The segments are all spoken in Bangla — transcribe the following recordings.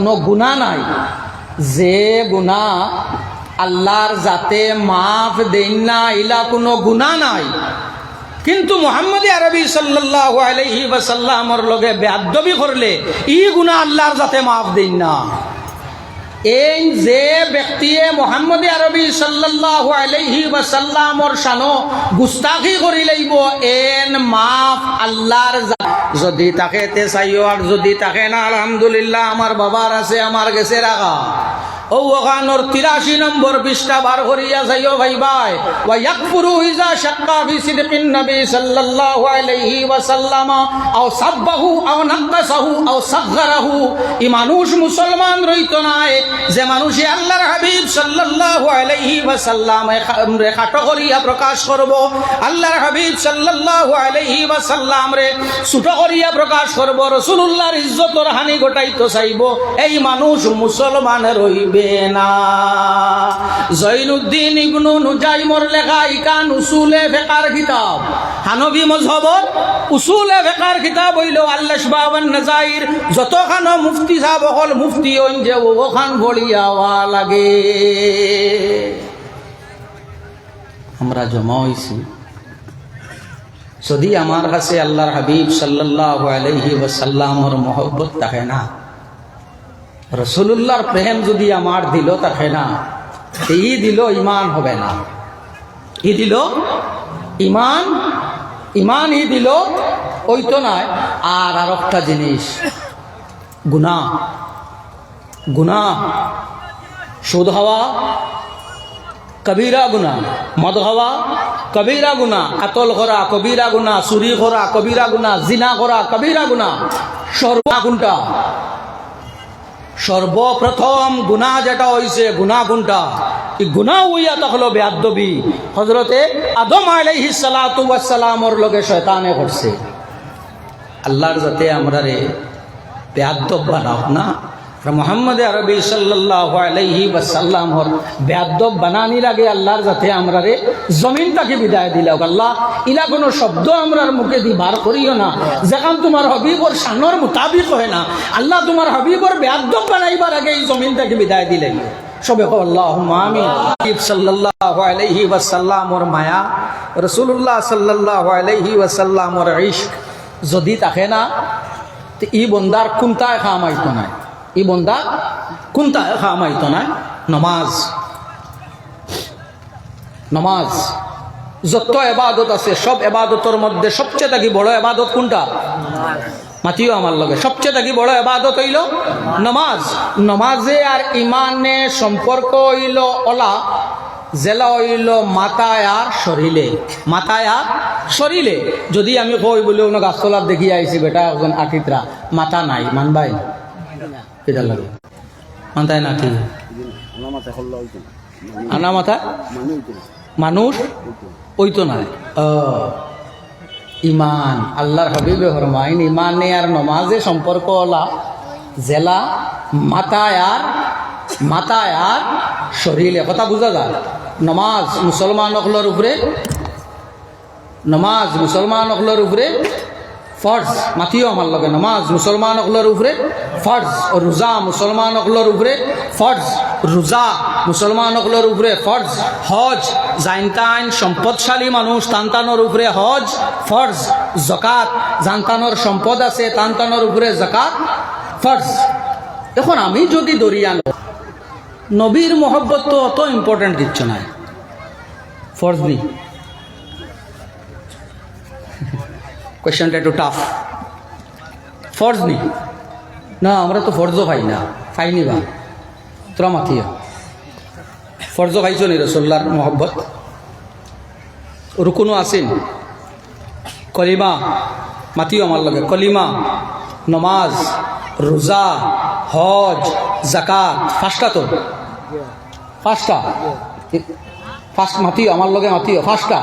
কোনো গুণা নাই। যে গুণা আল্লাহর যাতে মাফ দেন না ইলা কোনো গুণা নাই। কিন্তু মোহাম্মদ আরবি সাল্লাহ আলহি ওয়াসাল্লামর লগে বেদবি করলে, ই গুণা আল্লাহর যাতে মাফ দেন না। এই যে ব্যক্তিয়ে মোহাম্মদ আরবি সাল্লাহ আলহি ওয়াসাল্লামর শানো গুস্তাখি করি লাইব এন মাফ আল্লাহর যদি তাকে তে চাইও আর যদি তাকে না, আলহামদুলিল্লাহ আমার বাবার আছে আমার গেছে রাখা। ভাই ভাই। ইজা আও আও ই মানুষ মুসলমান রইতো নাই। যে মানুষে আল্লাহর হাবিব রে খাটো করিয়া প্রকাশ করব, আল্লাহর হাবিব রে ছোট করিয়া প্রকাশ করব, রাসূলুল্লাহর ইজ্জতর হানি ঘটাইতো চাইব, এই মানুষ মুসলমান রইবে না। জৈনুদ্দিন ইবনু নুজাইমর লেখা ইকান উসুলে ফেকার কিতাব, হানবি মজহবর উসুলে ফেকার কিতাব হইল আল্লাহ বাবান নাজাইর, যতখানো মুফতি অকল মুফতি হইন যে ওখান বলিয়াওয়া লাগে। আমরা জমা হইছি। যদি আমার কাছে আল্লাহর হাবিব সাল্লাহ আলহি ওসাল্লামর মহব্বত থাকে না রসুল্লাহর প্রেম যদি আমার দিল থাকে না তো ই দিল ইমান হবে না। ই দিল ইমান ইমান ই দিল, ওই তো নয়, আর আর একটা জিনিস গুণা গুণা সুদ হওয়া, কবিরা গুণা মদ হওয়া, কবিরা গুণা আতল করা কবিরা গুণা চুরি করা কবিরা গুণা জিনা করা কবিরা গুণা সর্বা কোনটা সর্বপ্রথম গুণা যেটা হইছে গুণা কোনটা? এই গুণা হইয়া তখলো বেয়াদবি হজরতে আদম আলাইহি সালাতু ওয়াসসালামর লগে শয়তানে করছে আল্লাহর যাতে আমরা রে বেয়াদব বানাও না মোহাম্মদ আরবি সাল্লাহ আলাইহি ওয়াসাল্লামর বেয়াদব বানানির আগে আল্লাহর যাতে আমরা রে জমিনটাকে বিদায় দিলাও আল্লাহ, ইলা কোনো শব্দ আমরার মুখে দি বার করিও না। যেখান তোমার হবিবর শানোর মোতাবিক হয় না। আল্লাহ তোমার হবিবর বেয়াদব বানাইবার আগে এই জমিনটাকে বিদায় দিলেন। সবে আল্লাহ আমিন। হাবিব সাল্লাল্লাহু আলাইহি ওয়াসাল্লামর মায়া, রাসূলুল্লাহ সাল্লাল্লাহু আলাইহি ওয়াসাল্লামর ইশক। যদি থাকে না, তো ই বন্দার কোনটায় খামাইতো নাই। ই বন্দা কোনটায় খামাইতো নাই? নমাজ। নমাজ। যত এবাদত আছে, সব এবাদতর মধ্যে সবচেয়ে থাকি বড় এবাদত কোনটা? মাতিও আমার লগে। সবচেয়ে থাকি বড় এবাদত হইল নমাজ। নমাজে আর ইমানে সম্পর্ক হইল ওলা জেলা হইল মাথায় আর শরীরে। মাথায় আর শরীরে। যদি আমি কই বলে অন্য গাছতলার দেখি আইছি, বেটা একজন আকিতরা মাথা নাই, মানবাই কেটা লাগে? মাথায় না কি আনা মাথা মানুষ? ওই তো নাই ও, ইমান আল্লাহর হাবিবে হরমাইন ইমানে আর নমাজে সম্পর্ক ওলা জেলা মাথায় আর মাথায় আর শরীরে। কথা বুঝা যায়? নমাজ মুসলমান অকলর উপরে নমাজ মুসলমান অকলর উপরে ফর্জ। মাতিও আমার লগে নমাজ। মুসলমান অকলর উপরে ফর্জ। রোজা মুসলমান অকলর উপরে ফর্জ। রোজা মুসলমান অকলর উপরে ফর্জ। হজ জাইনতাইন সম্পদশালী মানুষ, তান্তানোর উপরে হজ ফর্জ। জকাত জানতানোর সম্পদ আছে, তান্তানোর উপরে জকাত ফর্জ। এখন আমি যদি দরিয়ান নবীর মহব্বত তো অত ইম্পর্টেন্ট দিচ্ছ না ফর্জ নি কোয়েশ্চনটা একটু টাফ ফর্জ নি। না, আমরা তো ফর্জও পাই না। পাইনি বা। তোরা মাতিও। ফর্জ খাইছ নি রসোল্লার মহব্বত? রুকুনো আসেন। কলিমা, মাতিও আমার লগে। কলিমা, নমাজ, রোজা, হজ জাকাত পাঁচটা তো পাঁচটা ফার্স্ট মাতিও, আমার লগে মাতিও। পাঁচটা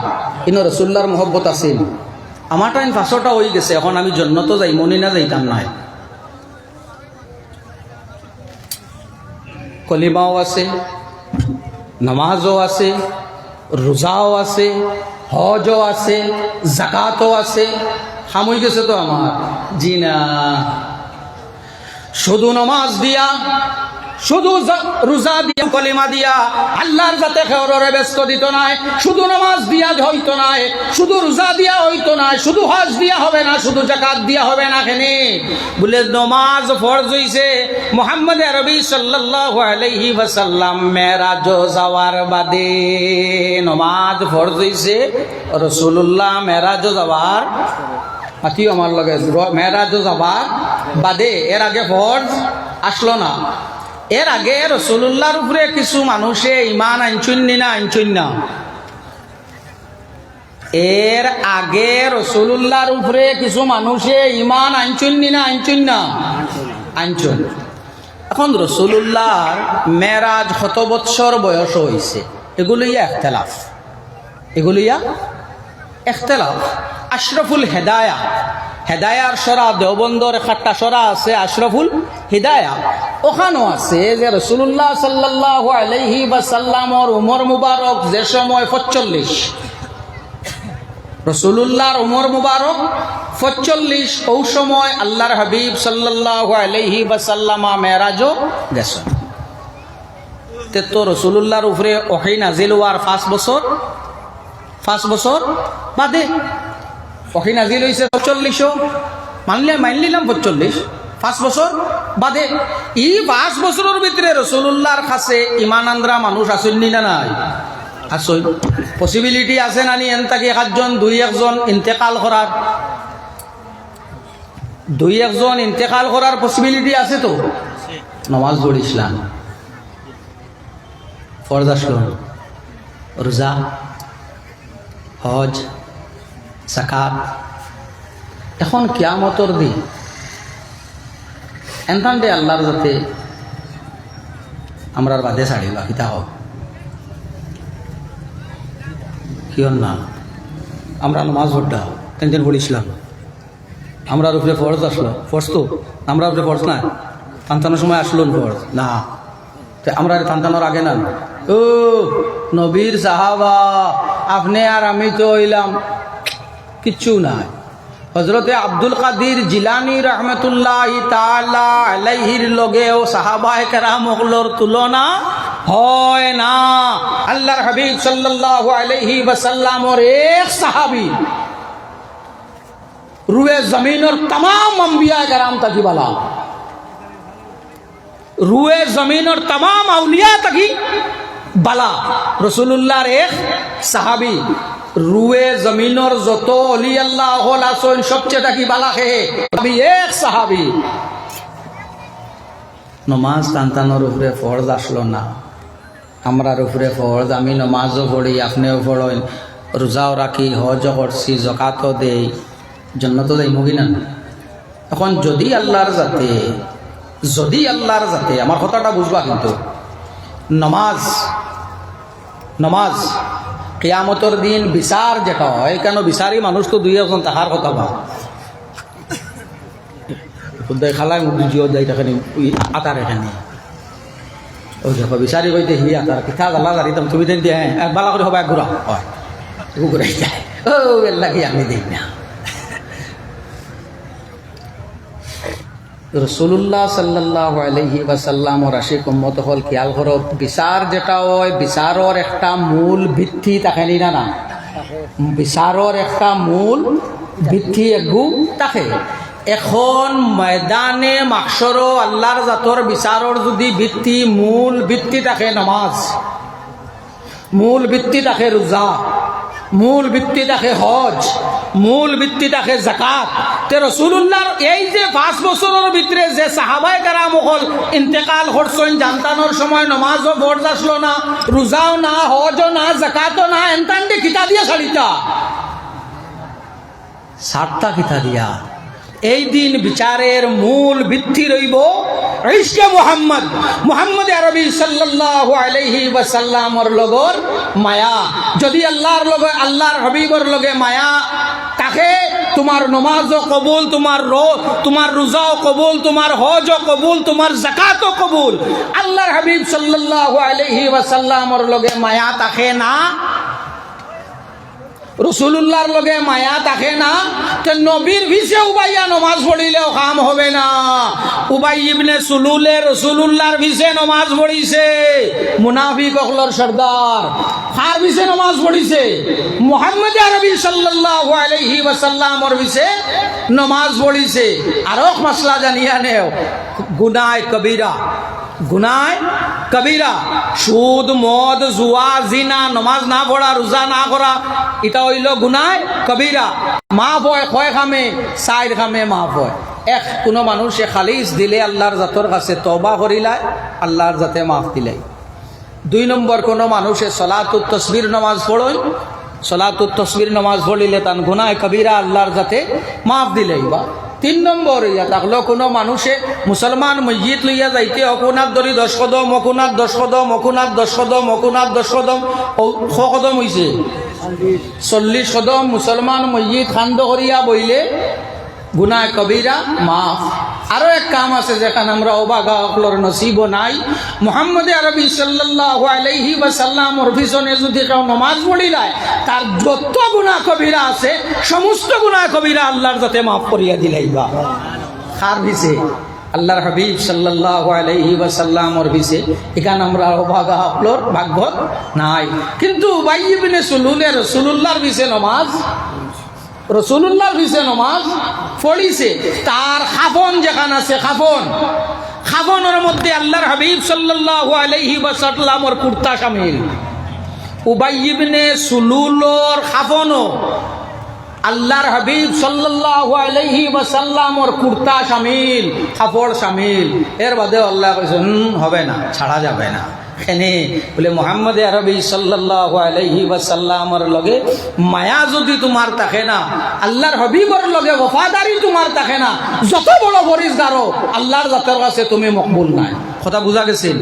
ইন রসুল্লার মহব্বত আছিল আমার টাইম পাঁচটা হয়ে গেছে, এখন আমি জন্য তো যাই, মনে না যাইতাম নাই। কলিমাও আছে, নমাজও আছে, রোজাও আছে, হজও আছে, জাকাতও আছে সাময়িক গেছে তো আমার। জি না শুধু নমাজ দিয়া শুধু রোজা দিয়া, কলিমা দিয়া, আল্লাহর যাতে খেওরে ব্যস্ত দিত নাই, শুধু নামাজ দিয়া হইতো নাই, শুধু রোজা দিয়া হইতো নাই, শুধু হজ দিয়া হবে না, শুধু জাকাত দিয়া হবে না খেনি। বলে নমাজ ফরজ হইছে, মোহাম্মদ আরবি সাল্লাল্লাহু আলাইহি ওয়াসাল্লাম মেরাজ যাওয়ার বাদে নমাজ ফরজ হইছে, রাসূলুল্লাহ মেরাজ যাওয়ার আতিও আমার লগে মেরাজ যাবার বাদে, এর আগে ফরজ আসলো না। এর আগে রসুল্লাহর উপরে কিছু মানুষে ইমান আনছুন্নি না আনছুন না? এর আগে রসুল্লাহর উপরে কিছু মানুষে ইমান আনছুন্নি না আনছুন না? আনছুন। এখন রসুল্লাহর মেরাজ শত বৎসর বয়স হয়েছে এগুলোইয়া একতলাফ এগুলোইয়া এখতলাফ। আশরফুল হেদায়া হেদায়ার সরা, দেওবন্দর একটা সরা আছে, আশরফুল হিদায়া। ওখানেও আছে যে রসুল্লাহ সাল্লাহ আলহি বা সাল্লামর উমর মুবারক যে সময় পঁচল্লিশ। রসুল্লাহর উমর মুবারক পঁচল্লিশ, ও সময় আল্লাহর হাবিব সাল্লাহ আলহি বা সাল্লামা মেরাজও গেছেন তে রসুল্লাহর উপরে ওহাই নাজিল হওয়ার পাঁচ বছর পাঁচ বছর বাদে ওখানে নাজিল হয়েছে পঁচল্লিশও মানলে মানলিলাম পঁচল্লিশ পাঁচ বছর বাদে, ই পাঁচ বছরের ভিতরে রসুল্লাহর কাছে ইমান আন্দ্রা মানুষ আসেননি না নাই? আসই পসিবিলিটি আছে নানি এন তাকে সাতজন দুই একজন ইন্তেকাল করার? দুই একজন ইন্তেকাল করার পসিবিলিটি আছে তো? নমাজ পড়িছিলাম ফরজ আসলো। রোজা, হজ জাকাত এখন কিয়ামতর দিন এনতান দে আল্লাহর যাতে আমরার বাদে ছাড়িবা কিতা হোক। কিয়র না? আমরা নমাজ ভোটটা হোক টেনশন পড়িছিলাম আমরার উপরে ফরজ আসলো, ফরজ তো, আমরা উপরে ফরজ না টানটানোর সময় আসলো ফরজ, না। আমরা টানটানোর আগে না। ও, নবীর সাহাবা, আপনি আর আমি তো হইলাম কিচ্ছু নাই। হজরতে আব্দুল কাদির জিলানি রহমতুল্লাহ আলাইহির লগেও সাহাবাহ কেরামগলোর তুলনা হয় না। আল্লাহর হাবিব সাল্লাহ আলহি বাসাল্লামর এক সাহাবি রুয়ে জমিনের তমাম আম্বিয়া কেরাম তাকি বালা। রুয়ে জমিনের তমাম আউলিয়া তাকি বালা। রসুল্লাহর এক সাহাবি রুয়ে জমিনের যত অলি আল্লাহ আসন সবচেয়ে তাকি বালা হে? আমি এক সাহাবি। নমাজ টানটানোর উপরে ফরজ আসলো না। আমরার উপরে ফরজ, আমি নমাজও পড়ি, আপনিও পড়েন। রোজাও রাখি, হজও করছি জকাতও দেই। জন্য তো দেই মুগি না এখন যদি আল্লাহর যাতে যদি আল্লাহর যাতে আমার কথাটা বুঝবা কিন্তু। নমাজ নমাজ কেয়ামতর দিন বিচার যেটা হয়, কেন বিচারি মানুষ তো দুই একজন তাহার কথা বা খালাই মুখ যাই তাখানি আতার এখানে। ওই দেখো বিচারি কইতে হি আতার পিঠা জ্বালা গাড়ি তুমি তুমি দিয়ে হ্যাঁ বালা করে হবা ঘুরা হয় ঘুরাই যায়। ও আমি দিই না। রসুল্লাহ সাল্লাহ আলহি ওয়াসাল্লামর আশিক উম্মত হল, খেয়াল করো, বিচার যেটা হয়, বিচারর একটা মূল ভিত্তি তাকে না না? বিচারর একটা মূল ভিত্তি এগু তাকে এখন ময়দানে মাকসর আল্লাহর জাতর বিচারর যদি ভিত্তি, মূল ভিত্তি থাকে নমাজ, মূল ভিত্তি থাকে রোজা মূল ভিত্তি থাকে হজ, মূল ভিত্তি থাকে জাকাত রসুল্লাহর এই যে পাঁচ বছরের ভিতরে যে সাহাবাই কারা হল ইন্তেকাল করছেন, জানতানোর সময় নমাজও ফরজ আসলো না, রোজাও না, হজও না জাকাতও না, এনতান্ডি খিতা দিয়া ছাড়িতা। সাতটা খিতা দিয়া। এই দিন বিচারের মূল ভিত্তি রইব ইশকে মোহাম্মদ। মোহাম্মদ আরবি সাল্লাল্লাহু আলাইহি ওয়াসাল্লামর লগর মায়া। যদি আল্লাহর লগে, আল্লাহর হাবিবর লগে মায়া তাকে তোমার নমাজও কবুল, তোমার রো, তোমার রোজাও কবুল, তোমার হজও কবুল, তোমার জাকাতও কবুল। আল্লাহর হাবিব সাল্লাল্লাহু আলাইহি ওয়াসাল্লামর লগে মায়া তাকে না? রসুল্লাহর লগে মায়া থাকে না, তে নবীর ভিসে উবাইয়া নমাজ পড়িলেও কাম হবে না। উবাই ইবনে সুলুলে রসুল্লাহর ভিসে নমাজ পড়িছে, মুনাফিক অকলর সর্দার। কার ভিসে নমাজ পড়িছে? মোহাম্মদ আরবি সাল্লাল্লাহু আলাইহি ওয়াসাল্লামর ভিসে নমাজ পড়িছে। আরও মশলা জানিয়া নেও, গুনায় কবিরা। গুনায় কবিরা, সুদ, মদ, জুয়া, জিনা, নমাজ না পড়া, রোজা না করা, এটা হইল গুনায় কবিরা। মাফ হয় কয় খামে সাইড খামে মাফ হয় এক, কোনো মানুষে খালিস দিলে আল্লাহর জাতর কাছে তবা করিলায় আল্লাহর জাতে মাফ দিলাই দুই নম্বর কোনো মানুষে সলাতুত তসবির নমাজ পড়ই সলাতুত তসবির নমাজ পড়িলে তান গুনায় কবিরা আল্লাহর জাতে মাফ দিলেই বা। তিন নম্বর ইয়া থাকল কোনো মানুষে মুসলমান মসজিদ লইয়া যাইতে অকুনাথ দরি দশ কদম অকুনাথ দশ কদম অকুনাথ দশ কদম অকুনাথ দশ কদম শ কদম হইছে। চল্লিশ কদম মুসলমান মসজিদ খান্দ করিয়া বইলে গুনায় কবিরা মাফ। আরও এক কাম আছে যেখানে আমরা অবাগা অকলর নসিব নাই। মোহাম্মদ আরবি সাল্লাল্লাহু আলাইহি ওয়াসাল্লামর পিছনে যদি কেউ নমাজ পড়িলায় তার যত গুণা কবিরা আছে, সমস্ত গুনাহ কবিরা আল্লাহর যাতে মাফ করিয়া দিলাইবা খার দিছে আল্লাহর হাবিব সাল্লাল্লাহু আলাইহি ওয়াসাল্লামর বিছে এখানে আমরা অবাগা অকলর ভাগ্য নাই। কিন্তু বাইবিনে সুলুলে রসুলুল্লাহর বিছে নমাজ রসুল্লাহর পিছে নমাজ, পড়িছে। তার খাফন যেখান আছে, খাফন। খাফনের মধ্যে আল্লাহর হাবিব সাল্লাল্লাহু আলাইহি ওয়াসাল্লামর কুর্তা শামিল উবাইবনে সুলুলর খাফনও আল্লাহর হাবিব সাল্লাল্লাহু আলাইহি ওয়াসাল্লামর কুর্তা শামিল কাপড় শামিল এর বাদে আল্লাহ কইছেন হবে না, ছাড়া যাবে না। এনে বলে মোহাম্মদ আরবি সাল্লাল্লাহু আলাইহি ওয়াসাল্লামর লগে মায়া যদি তোমার থাকে না আল্লাহর হাবিবর লগে ওফাদারি তোমার থাকে না যত বড় পরিষ্কারও আল্লাহর জাতের কাছে তুমি মকবুল নাই কথা বুঝা গেছিল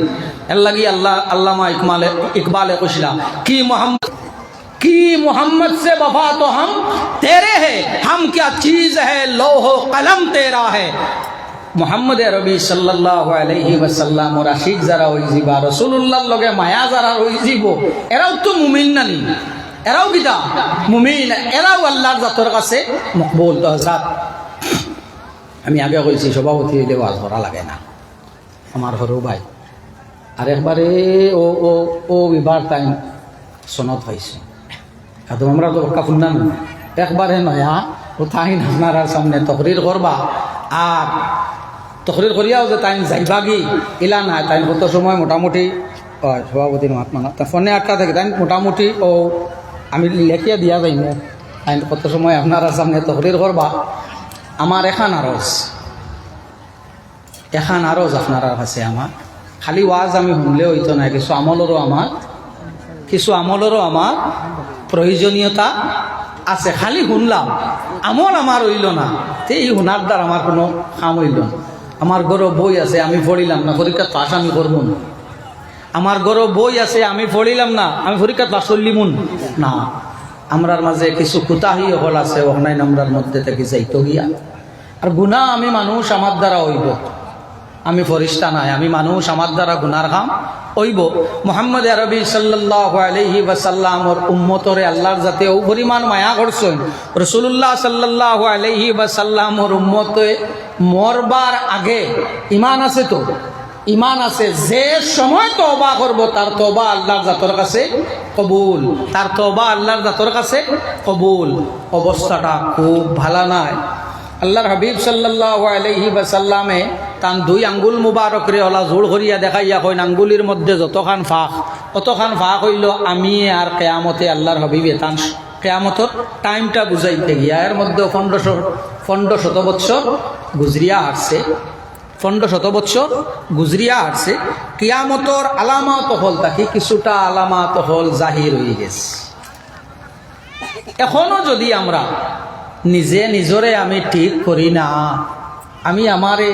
এর লাগি আল্লাহ আল্লামা ইকমালে ইকবালে কইছিলাম কি মোহাম্মদ की मोहम्मद से वफा तो हम तेरे है हम क्या चीज है लोहो कलम तेरा है মোহাম্মদ রবি সাল্লাহ আলহি ওয়াসাল্লাম ওরা শিখ যারা ওই যাবা রসুল্লাহর লগে মায়া যারা ওই যাব এরাও তো মুমিন নানি এরাও কিতা? মুমিন। এরাও আল্লাহর জাতর কাছে মকবুল। তো হজরাত আমি আগে কইছি, সভাপতি হইলে ওয়াজ করা লাগে না। আমার সরু ভাই, আর একবারে ও ও ও বিবার টাইম সনত হয়েছে তো আমরা তো কাপুর না। একবারে নয় ও তাই আপনার সামনে তকরির করবা। আর তকরির করিয়াও যে তাই যাইবা কি ইলা না তাই কত সময় মোটামুটি সভাপতির মাত মানা তা ফোনে আটটা থাকে তাই মোটামুটি, ও, আমি লেখিয়া দিয়া যাইম। তাই কত সময় আপনার সামনে তকরির করবা আমার এখান আরজ এখান আরজ আপনার কাছে আমার খালি ওয়াজ আমি শুনলে হইতো না কিছু আমলেরও আমার কিছু আমলেরও আমার প্রয়োজনীয়তা আছে। খালি শুনলাম। আমল আমার হইল না। এই শুনার দ্বার আমার কোনো কাম হইল না। আমার গরো বই আছে, আমি পড়িলাম না, পরীক্ষার পাশ আমি করব না। আমার গরো বই আছে, আমি পড়িলাম না, আমি পরীক্ষার পাশ করলিমুন না, আমরার মাঝে কিছু কুতাহি হল আছে অনলাইন আমরার মধ্যে থেকে যাইতো গিয়া। আর গুণা আমি মানুষ আমার দ্বারা হইব। আমি ফরিস্তা নাই, আমি মানুষ, আমার দ্বারা গুনার কাম ওইব মোহাম্মদ আরবি সাল্লাহ আলহি ওয়াসাল্লামর উম্মতরে আল্লাহর যাতে ও পরিমাণ মায়া করছেন। রসুল্লাহ সাল্লাহ আলহি ওয়াসাল্লামর উম্মতে মরবার আগে ইমান আছে তো? ইমান আছে, যে সময় তবা করব, তার তবা আল্লাহর জাতর কাছে কবুল। তার তবা আল্লাহর জাতর কাছে কবুল। অবস্থাটা খুব ভালো নাই। আল্লাহর হাবিব সাল্লাহ আলহি বাসাল্লামে তান দুই আঙ্গুল মুবারকরে ওলা জোর করিয়া দেখাইয়া কইন আঙ্গুলির মধ্যে যতখান ফাঁক অতখান ফাঁক হইল আমি আর কেয়ামতে আল্লাহর হাবিবে। তান কেয়ামতর টাইমটা বুঝাইতে গিয়া এর মধ্যে পনেরোশো পনেরো শত বৎসর গুজরিয়া আসছে। পনেরো শত বৎসর গুজরিয়া আসছে। কিয়ামতর আলামাত হল তাকে কিছুটা আলামাত হল জাহির হয়ে গেছে। এখনও যদি আমরা নিজে নিজরে আমি ঠিক করি না, আমি আমারে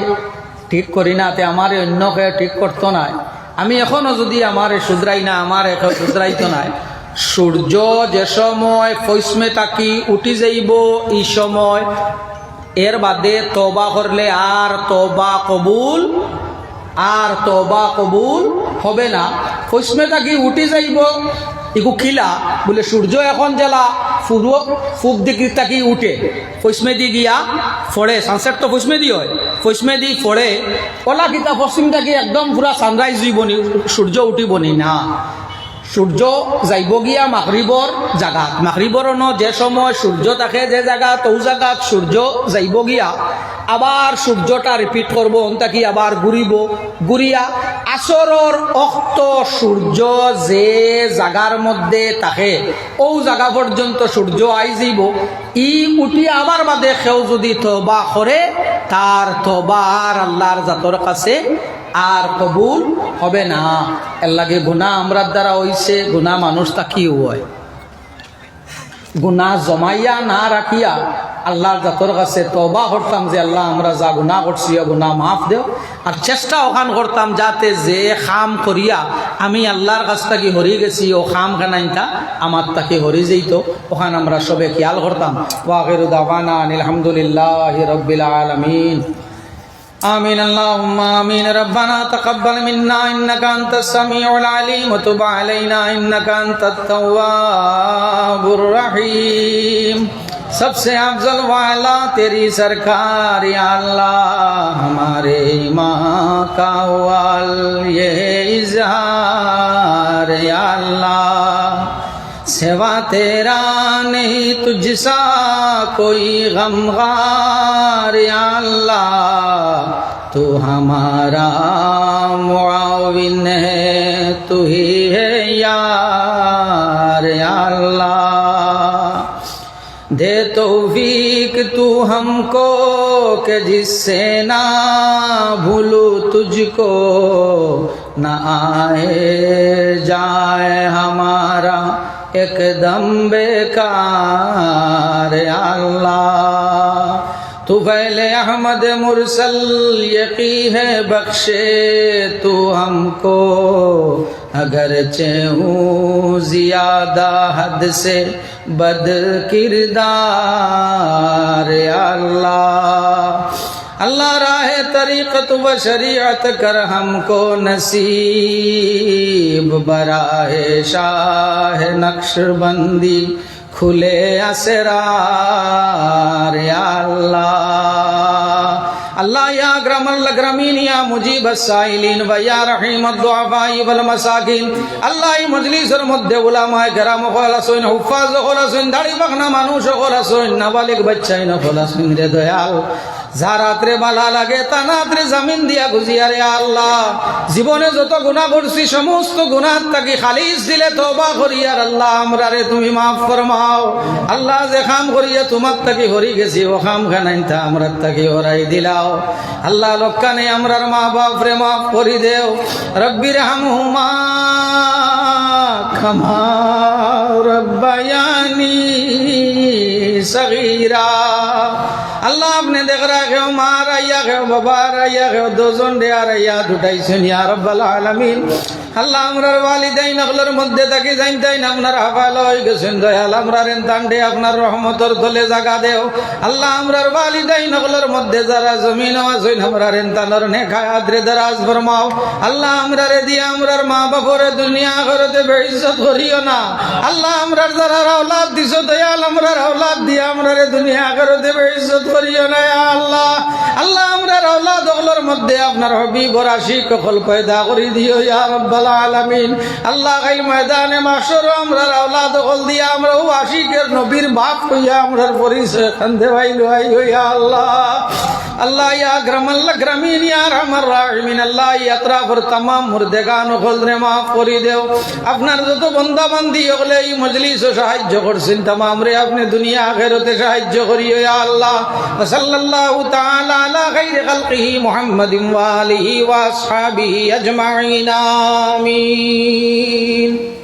ঠিক করি না, তে আমারে অন্যকে ঠিক করতো নাই। আমি এখনও যদি আমারে শুধরাই না, আমার এখন শুধরাইতো নাই। সূর্য যে সময় ফৈসমে তাকি উঠি যাইব এই সময় এর বাদে তবা করলে আর তবা কবুল, আর তবা কবুল হবে না। ফৈসমে তাকি উঠি যাইব ইকু খিলা, বলে সূর্য এখন জেলা। পূর্ব পূব দিকে তাকি উঠে? পশ্চিমেদি গিয়া ফড়ে সানসেট তো পশ্চিমেদি হয়। পশ্চিমেদি ফড়ে ওলা কিতা পশ্চিম থাকি একদম পুরা সানরাইজ হইবনি সূর্য উঠিব না। সূর্য যাইব গিয়া মাগরিবর জাগাত। মাগরিবর ন যে সময় সূর্য থাকে, যে জায়গা তৌ জায়গাত সূর্য যাইব গিয়া আবার সূর্যটা রিপিট করব তাকি আবার ঘুরিব ঘুরিয়া আসরর অক্ত সূর্য যে জাগার মধ্যে থাকে ও জাগা পর্যন্ত সূর্য আই যাইব ই উঠি আবার বাদে সেও যদি তবা করে তার তবার আল্লাহর জাতর কাছে আর কবুল হবে না। এর লাগে গুণা আমরার দ্বারা হইছে গুণা মানুষ তাকি হয়? গুণা জমাইয়া না রাখিয়া আল্লাহর জাতর কাছে তবা করতাম যে আল্লাহ, আমরা যা গুণা করছি গুণা মাফ দেও। আর চেষ্টা ওখান করতাম যাতে যে খাম করিয়া আমি আল্লাহর কাছ থেকে হরি গেছি, ও খাম খানাইতা আমার তাকে হরি যেত ওখান আমরা সবে খেয়াল করতাম। ওয়াগের দাওয়ানা আলহামদুলিল্লাহ রব্বিল আলমিন। آمین. اللہم آمین. ربنا تقبل منا إنك أنت السميع العليم وتب علینا انکا انتا التواب الرحیم. سب سے افضل والا تیری سرکار یا اللہ، ہمارے ماں کا وال، یہ اظہار یا اللہ۔ سوا تیرا نہیں، تجھ سا کوئی غمغار، یا اللہ، تو ہمارا معاون ہے، تو ہی ہے یار، یا اللہ۔ دے توفیق تو ہم کو، کہ جس سے نہ بھولو تجھ کو، نہ آئے جائے ہمارا ایک دم بیکار اللہ۔ تو فیل احمد مرسل یقی ہے بخشے تو ہم کو۔ اگر ہوں زیادہ حد سے بد کردار اللہ۔ اللہ راہ طریقت و شریعت کر ہم کو نصیب، براہ شاہ نقش بندی کھلے اسرار، یا اللہ۔ اللہ یا اکرم الاکرمین، یا مجیب السائلین و یا رحیم الدعفائی والمساکین اللہ یا مجلس المد علماء کرام خلصوین حفاظ خلصوین داڑی بخنا منوش خلصوین نوالک بچائن خلصوین یا اللہ যা রাত্রে বালা লাগে, তা রাত্রে জামিন দিয়া গুজিয়া রে আল্লাহ। জীবনে যত গুণা করছি, সমস্ত গুণার তাকে খালিস দিলে তবা করিয়ার আল্লাহ, আমরা রে তুমি মাফ ফরমাও। আল্লাহ যে খাম করিয়া তোমার তাকে হরি গেছি, ও খাম খানাইন তা আমরা তাকে হরাই দিলাও। আল্লাহ লক্কানে আমরার মা বাপ রে মাফ করি দেও। রব্বির হামহুমা ক্ষমা রব্বায়ানি সগীরা। আল্লাহ আপনি দেখ রাখে মা রাইয়া খেও বাবা রাইয়া খেও দুজন আর রাইয়া দুটাইছেন, ইয়া রব্বাল আলামিন। আল্লাহ আমরার ওয়ালিদাইন আগলার মধ্যে থাকি, যাইন তাই না আপনার হাফাল হয়ে গেছেন, দয়াল আমরার তান্ডে আপনার রহমতর তলে জাগা দেও। আল্লাহ আমরার ওয়ালিদাইন আগলার মধ্যে যারা জমিন আছেন, আমরার তানোর নেখায় আদ্রে দারাজ ফরমাও। আল্লাহ আমরারে দিয়ে আমরার মা বাপরে দুনিয়া ঘরতে বেইজ্জত করিও না। আল্লাহ আমরার যারা আওলাদ দিছো, দয়াল আমরার আওলাদ দিয়ে আমরারে দুনিয়া ঘরতে বেইজ্জত করিও না আল্লাহ। আল্লাহ ওগুলোর মধ্যে আপনার কল পয়দা করে দিও আলামিন। আল্লাহ গাইল ময়দানে মাসর আওলাদ ওগুল দিয়ে আমরা ও আশিকের নবীর বাপ হইয়া আমরার পরিচয় খান্দে ভাই হইয়া আল্লাহ। আল্লাহ আল্লাহ গ্রামীণ আল্লাহ মাফ করে দেও। আপনার যত বান্দি ওগুলো এই মজলিস সাহায্য করছেন, তামাম রে আপনি দুনিয়া আখেরতে সাহায্য ইয়া আল্লাহ। وصلى الله تعالى على غير خلقه محمد وآله وأصحابه أجمعين آمين.